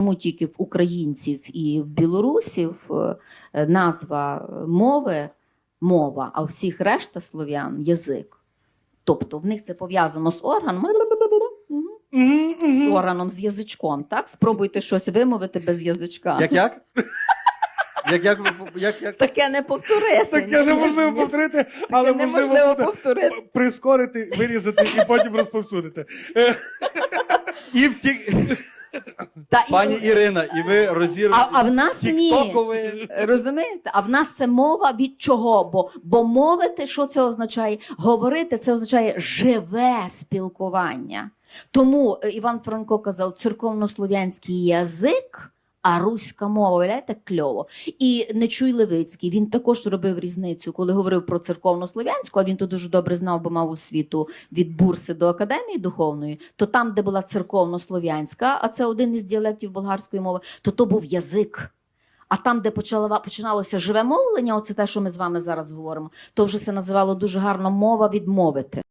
Тому тільки в українців і в білорусів е, назва мови мова, а у всіх решта слов'ян язик. Тобто в них це пов'язано з органом. З органом, з язичком. Так? Спробуйте щось вимовити без язичка. Як як? Як як як як? Таке не повторити. Таке неможливо повторити, але Таке можливо повторити. прискорити, вирізати і потім розповсюдити. Е, І втік... Та, і- Пані Ірина, і ви а, а в нас ні. Розумієте? А в нас це мова від чого? Бо, бо мовити, що це означає? Говорити це означає живе спілкування. Тому е, Іван Франко казав церковнослов'янський язик. А руська мова, уявляєте, кльово. І Нечуй Левицький, він також робив різницю, коли говорив про церковнослов'янську, а він то дуже добре знав, бо мав освіту від бурси до академії духовної, то там, де була церковнослов'янська, а це один із діалектів болгарської мови, то то був язик. А там, де почала, починалося живе мовлення, оце те, що ми з вами зараз говоримо, то вже це називало дуже гарно мова відмовити.